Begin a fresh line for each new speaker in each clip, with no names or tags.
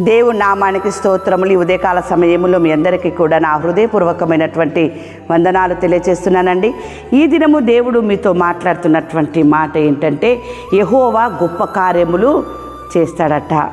దేవుని నామానికి స్తోత్రములు. ఈ ఉదయకాల సమయంలో మీ అందరికీ కూడా నా హృదయపూర్వకమైనటువంటి వందనాలు తెలియజేస్తున్నానండి ఈ దినము దేవుడు మీతో మాట్లాడుతున్నటువంటి మాట ఏంటంటే యహోవా గొప్ప కార్యములు చేస్తాడట.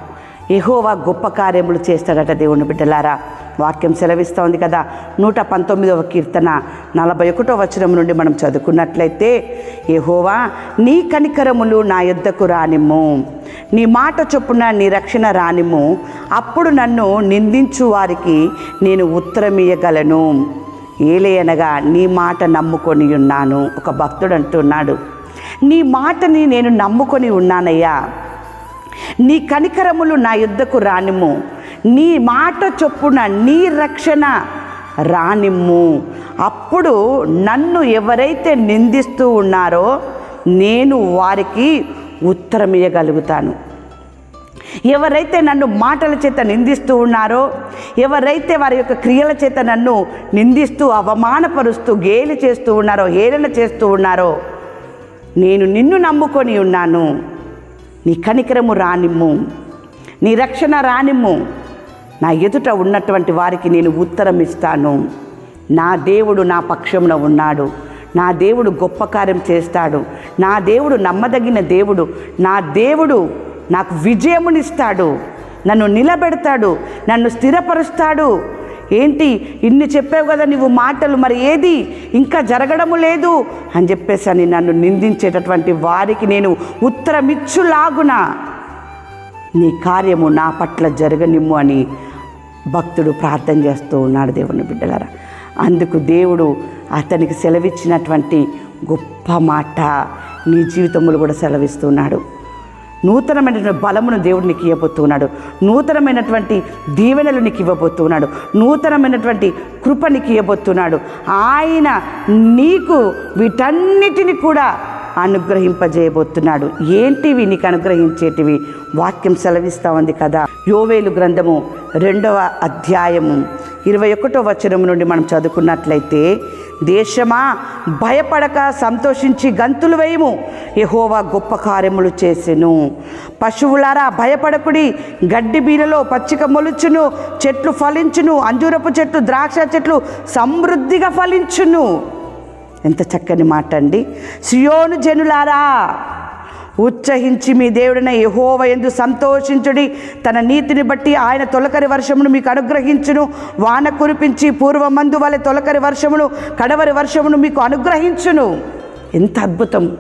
యహోవా గొప్ప కార్యములు చేస్తాడట దేవుని బిడ్డలారా. వాక్యం సెలవిస్తోంది కదా. నూట పంతొమ్మిదవ కీర్తన నలభై ఒకటో వచనం నుండి మనం చదువుకున్నట్లయితే యహోవా నీ కనికరములు నా యుద్ధకు రానిమ్ము. నీ మాట చొప్పున నీ రక్షణ రానిము అప్పుడు నన్ను నిందించు వారికి నేను ఉత్తరమియగలను ఏలేయనగా నీ మాట నమ్ముకొని ఉన్నాను ఒక భక్తుడు అంటున్నాడు. నీ మాటని నేను నమ్ముకొని ఉన్నానయ్యా. నీ కనికరములు నా యుద్ధకు రానిము నీ మాట చొప్పున నీ రక్షణ రానిమ్ము. అప్పుడు నన్ను ఎవరైతే నిందిస్తూ ఉన్నారో నేను వారికి ఉత్తరం ఇవ్వగలుగుతాను ఎవరైతే నన్ను మాటల చేత నిందిస్తూ ఉన్నారో ఎవరైతే వారి యొక్క క్రియల చేత నన్ను నిందిస్తూ అవమానపరుస్తూ గేలి చేస్తూ ఉన్నారో హేళన చేస్తూ ఉన్నారో నేను నిన్ను నమ్ముకొని ఉన్నాను. నీ కనికరము రానిమ్ము. నీ రక్షణ రానిమ్ము. నా ఎదుట ఉన్నటువంటి వారికి నేను ఉత్తరం ఇస్తాను నా దేవుడు నా పక్షంలో ఉన్నాడు. నా దేవుడు గొప్ప కార్యం చేస్తాడు. నా దేవుడు నమ్మదగిన దేవుడు. నా దేవుడు నాకు విజయమునిస్తాడు. నన్ను నిలబెడతాడు. నన్ను స్థిరపరుస్తాడు. ఏంటి? ఇన్ని చెప్పావు కదా నువ్వు మాటలు. మరి ఏది? ఇంకా జరగడము లేదు అని చెప్పేసి అని నన్ను నిందించేటటువంటి వారికి నేను ఉత్తరమిచ్చులాగున నీ కార్యము నా పట్ల జరగనిమ్ము అని భక్తుడు ప్రార్థన చేస్తూ ఉన్నాడు దేవుని బిడ్డలారా. అందుకు దేవుడు అతనికి సెలవిచ్చినటువంటి గొప్ప మాట నీ జీవితంలో కూడా సెలవిస్తున్నాడు. నూతనమైనటువంటి బలమును దేవుడు నీకు ఇవ్వబోతున్నాడు. నూతనమైనటువంటి దీవెనలు నీకు ఇవ్వబోతున్నాడు. నూతనమైనటువంటి కృప నీకు ఇవ్వబోతున్నాడు. ఆయన నీకు వీటన్నిటిని కూడా అనుగ్రహింపజేయబోతున్నాడు. ఏంటివి నీకు అనుగ్రహించేటివి? వాక్యం సెలవిస్తూ ఉంది కదా. యోవేలు గ్రంథము రెండవ అధ్యాయము. ఇరవై ఒకటో వచనం నుండి మనం చదువుకున్నట్లయితే దేశమా భయపడక సంతోషించి గంతులు వేయము. యహోవా గొప్ప కార్యములు చేసెను. పశువులారా భయపడకుడి. గడ్డి బీరలో పచ్చిక మొలుచును. చెట్లు ఫలించును. అంజూరపు చెట్లు ద్రాక్ష చెట్లు సమృద్ధిగా ఫలించును. ఎంత చక్కని మాట అండి సియోను జనులారా ఉత్సహించి మీ దేవుడైన యహోవ ఎందు సంతోషించుడి. తన నీతిని బట్టి ఆయన తొలకరి వర్షమును మీకు అనుగ్రహించును. వాన కురిపించి పూర్వమందు వలె తొలకరి వర్షమును కడవరి వర్షమును మీకు అనుగ్రహించును. ఎంత అద్భుతం!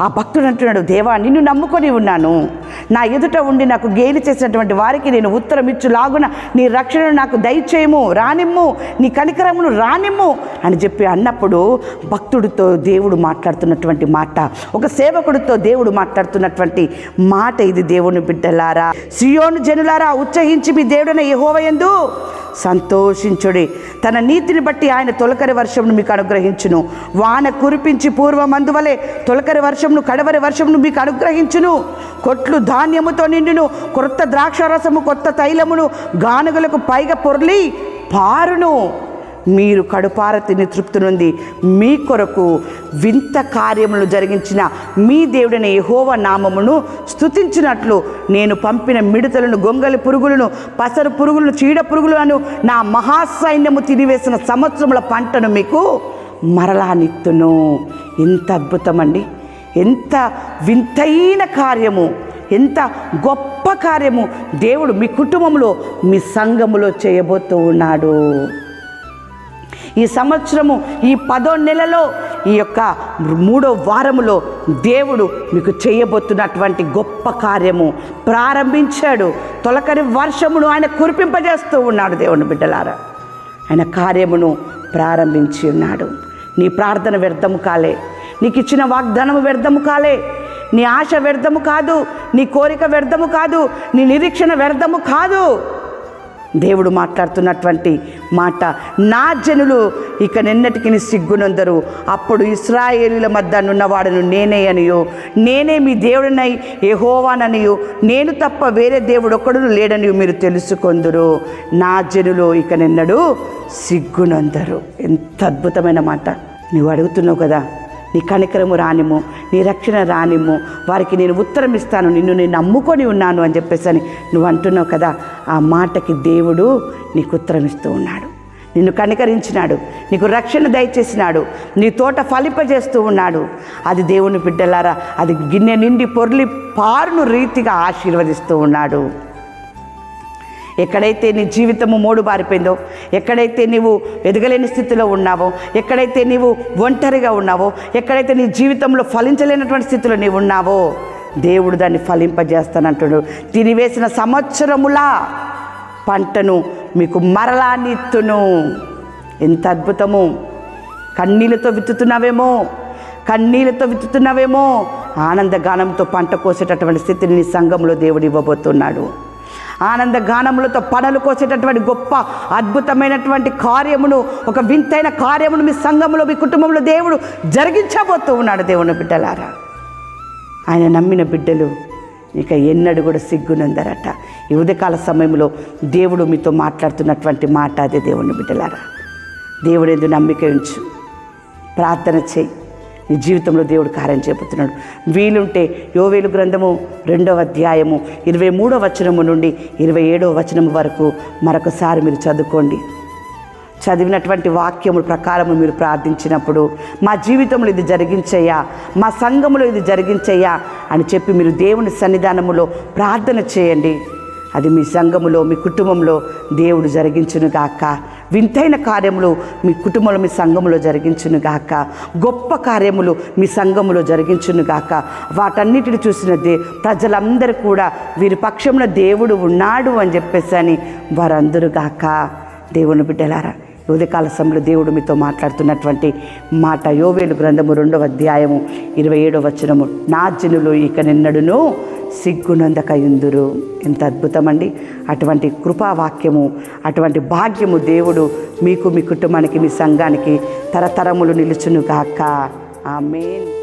ఆ భక్తుడు అంటున్నాడు దేవా నిన్ను నమ్ముకొని ఉన్నాను. నా ఎదుట ఉండి నాకు గేలి చేసినటువంటి వారికి నేను ఉత్తరం ఇచ్చు లాగున నీ రక్షణను నాకు దయచేయము రానిమ్ము. నీ కనికరమును రానిమ్ము. అని చెప్పి అన్నప్పుడు భక్తుడితో దేవుడు మాట్లాడుతున్నటువంటి మాట ఒక సేవకుడితో దేవుడు మాట్లాడుతున్నటువంటి మాట ఇది దేవుని బిడ్డలారా. సియోను జనులారా ఉత్సహించి మీ దేవుడైన యెహోవయందు సంతోషించుడి. తన నీతిని బట్టి ఆయన తొలకరి వర్షమును మీకు అనుగ్రహించును. వాన కురిపించి పూర్వమందువలే తొలకరి తొలకరి వర్షమును కడవరి వర్షమును మీకు అనుగ్రహించును. కొట్లు ధాన్యముతో నిండును కొత్త ద్రాక్షరసము కొత్త తైలమును గానుగలకు పైగా పొర్లి పారును. మీరు కడుపార తిని తృప్తి నుండి మీ కొరకు వింత కార్యములు జరిగించిన మీ దేవుడైన యహోవ నామమును స్తుతించినట్లు నేను పంపిన మిడతలను గొంగలి పురుగులను పసరు పురుగులను చీడ పురుగులను నా మహాసైన్యము తినివేసిన సంవత్సరముల పంటను మీకు మరలా నిత్తును. ఎంత అద్భుతమండి. ఎంత వింతైన కార్యము ఎంత గొప్ప కార్యము దేవుడు మీ కుటుంబంలో మీ సంఘములో చేయబోతూ ఉన్నాడు. ఈ సంవత్సరము ఈ పదో నెలలో ఈ యొక్క మూడో వారములో దేవుడు మీకు చేయబోతున్నటువంటి గొప్ప కార్యము ప్రారంభించాడు. తొలకరి వర్షమును ఆయన కురిపింపజేస్తూ ఉన్నాడు దేవుని బిడ్డలారా. ఆయన కార్యమును ప్రారంభించి ఉన్నాడు. నీ ప్రార్థన వ్యర్థము కాలే. నీకు ఇచ్చిన వాగ్దానము వ్యర్థము కాలే. నీ ఆశ వ్యర్థము కాదు నీ కోరిక వ్యర్థము కాదు నీ నిరీక్షణ వ్యర్థము కాదు. దేవుడు మాట్లాడుతున్నటువంటి మాట నా జనులు ఇక నిన్నటికి సిగ్గునందరు అప్పుడు ఇస్రాయేలుల మధ్య నున్నవాడను నేనే అనియో. నేనే మీ దేవుడినై యెహోవాననియు. నేను తప్ప వేరే దేవుడు ఒక్కడు లేడని మీరు తెలుసుకొందురు. నా జనులు ఇక నిన్నడు సిగ్గునందరు ఎంత అద్భుతమైన మాట. నువ్వు అడుగుతున్నావు కదా నీ కనికరము రానిము నీ రక్షణ రానిము వారికి నేను ఉత్తరం ఇస్తాను నిన్ను నేను నమ్ముకొని ఉన్నాను అని చెప్పేసి అని నువ్వు అంటున్నావు కదా ఆ మాటకి దేవుడు నీకు ఉత్తరం ఇస్తూ ఉన్నాడు. నిన్ను కనికరించినాడు నీకు రక్షణ దయచేసినాడు నీ తోట ఫలింపజేస్తూ ఉన్నాడు. అది దేవుని బిడ్డలారా అది గిన్నె నిండి పొర్లి పారును రీతిగా ఆశీర్వదిస్తూ ఉన్నాడు. ఎక్కడైతే నీ జీవితము మూడు బారిపోయిందో ఎక్కడైతే నీవు ఎదగలేని స్థితిలో ఉన్నావో ఎక్కడైతే నీవు ఒంటరిగా ఉన్నావో ఎక్కడైతే నీ జీవితంలో ఫలించలేనటువంటి స్థితిలో నీవు ఉన్నావో దేవుడు దాన్ని ఫలింపజేస్తానంటున్నాడు. తినివేసిన సంవత్సరములా పంటను మీకు మరలా నిత్తును. ఎంత అద్భుతము! కన్నీళ్ళతో విత్తుతున్నావేమో కన్నీళ్ళతో విత్తుతున్నావేమో ఆనందగానంతో పంట కోసేటటువంటి స్థితిని నీ సంఘంలో దేవుడు ఇవ్వబోతున్నాడు. ఆనంద గానములతో పడలు కోసేటటువంటి గొప్ప అద్భుతమైనటువంటి కార్యమును ఒక వింతైన కార్యమును మీ సంఘంలో మీ కుటుంబంలో దేవుడు జరిగించబోతూ ఉన్నాడు దేవుని బిడ్డలారా. ఆయన నమ్మిన బిడ్డలు ఇక ఎన్నడు కూడా సిగ్గునందరట. ఈ ఉదయకాల సమయంలో దేవుడు మీతో మాట్లాడుతున్నటువంటి మాట అదే దేవుని బిడ్డలారా. దేవుడు ఎందు నమ్మిక ఉంచు. ప్రార్థన చేయి. నీ జీవితంలో దేవుడు కార్యం చేపుతున్నాడు వీలుంటే యోవేలు గ్రంథము రెండవ అధ్యాయము ఇరవై మూడో వచనము నుండి ఇరవై ఏడవ వచనము వరకు మరొకసారి మీరు చదువుకోండి. చదివినటువంటి వాక్యముల ప్రకారము మీరు ప్రార్థించినప్పుడు మా జీవితంలో ఇది జరిగించయ్యా మా సంఘములో ఇది జరిగించయ్యా అని చెప్పి మీరు దేవుని సన్నిధానములో ప్రార్థన చేయండి. అది మీ సంఘములో మీ కుటుంబంలో దేవుడు జరిగించును గాక. వింతైన కార్యములు మీ కుటుంబంలో మీ సంఘములో జరిగించును గాక. గొప్ప కార్యములు మీ సంఘములో జరిగించును గాక. వాటన్నిటిని చూసిన దే ప్రజలందరూ కూడా వీరి పక్షంలో దేవుడు ఉన్నాడు అని చెప్పేసి అని వారందరూ గాక. దేవుని బిడ్డలారా ఉదయకాల సమయంలో దేవుడు మీతో మాట్లాడుతున్నటువంటి మాట యోవేలు గ్రంథము రెండవ అధ్యాయము ఇరవై ఏడవ వచనము. నా జనులు ఇక నిన్నడును సిగ్గునందకయుందురు. ఎంత అద్భుతమండి. అటువంటి కృపావాక్యము అటువంటి భాగ్యము దేవుడు మీకు మీ కుటుంబానికి మీ సంఘానికి తరతరములు నిలుచునుగాక. ఆమెన్.